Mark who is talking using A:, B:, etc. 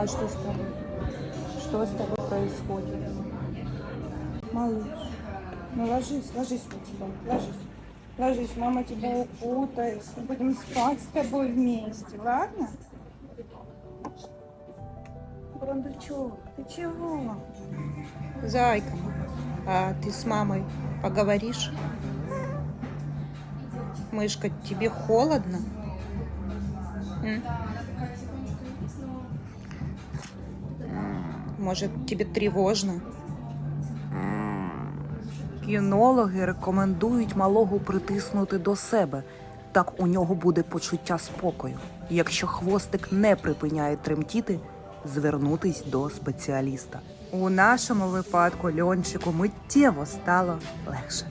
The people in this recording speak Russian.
A: А что с тобой? Что с тобой происходит? Малыш, ну ложись, ложись вот сюда, ложись. Ложись, мама тебя укутает. Мы будем спать с тобой вместе, ладно? Брондучок, ты чего? Зайка, а ты с мамой поговоришь? Мышка, тебе холодно? М? Может, тебе тревожно?
B: Кінологи рекомендують малого притиснути до себе. Так у нього буде почуття спокою. Якщо хвостик не припиняє тремтіти, звернутись до спеціаліста. У нашому випадку льончику миттєво стало легше.